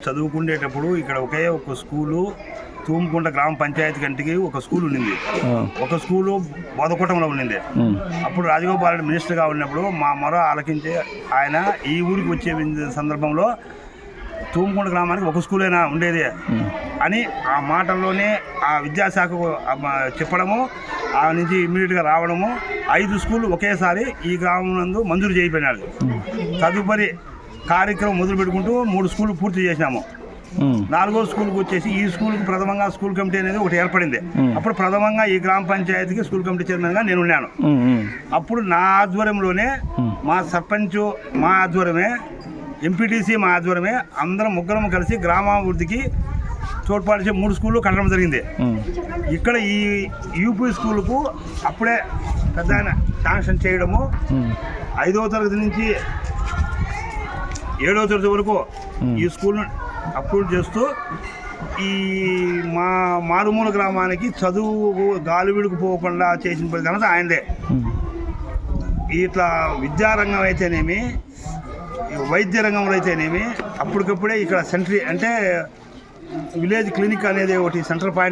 చదువుకునేటప్పుడు ఇక్కడ ఒకే ఒక స్కూలు తూముకుంట గ్రామ పంచాయతీ కంటికి ఒక స్కూల్ ఉండింది. ఒక స్కూలు బోధకోటంలో ఉండింది. అప్పుడు రాజగోపాల్ రెడ్డి మినిస్టర్గా ఉన్నప్పుడు మా మొర ఆలకించి ఆయన ఈ ఊరికి వచ్చే సందర్భంలో తూముకుంట గ్రామానికి ఒక స్కూలేనా ఉండేది అని ఆ మాటల్లోనే ఆ విద్యాశాఖకు చెప్పడము ఆ నుంచి ఇమ్మీడియట్గా రావడము ఐదు స్కూళ్ళు ఒకేసారి ఈ గ్రామం నందు మంజూరు చేయబడినాడు తదుపరి కార్యక్రమం మొదలు పెట్టుకుంటూ మూడు స్కూళ్ళు పూర్తి చేసినాము. నాలుగో స్కూల్కి వచ్చేసి ఈ స్కూల్కి ప్రథమంగా స్కూల్ కమిటీ అనేది ఒకటి ఏర్పడింది. అప్పుడు ప్రథమంగా ఈ గ్రామ పంచాయతీకి స్కూల్ కమిటీ చైర్మన్గా నేను ఉన్నాను. అప్పుడు నా ఆధ్వర్యంలోనే మా సర్పంచ్ మా ఆధ్వర్యమే ఎంపీటీసీ మా ఆధ్వర్యమే అందరం ముగ్గురం కలిసి గ్రామాభివృద్ధికి తోడ్పాటు మూడు స్కూళ్ళు కట్టడం జరిగింది. ఇక్కడ ఈ యూపీ స్కూల్కు అప్పుడే పెద్ద ఆయన శాంక్షన్ చేయడము ఐదవ తరగతి నుంచి ఏడవ తరగతి వరకు ఈ స్కూల్ను అప్రూవ్ చేస్తూ ఈ మా మారుమూల గ్రామానికి చదువు గాలివిడికి పోకుండా చేసిన ఘనత ఆయనదే. ఇట్లా విద్యారంగం అయితేనేమి వైద్య రంగంలో అయితేనేమి అప్పటికప్పుడే ఇక్కడ సెంట్రీ అంటే విలేజ్ క్లినిక్ అనేది ఒకటి సెంట్రల్ పాయింట్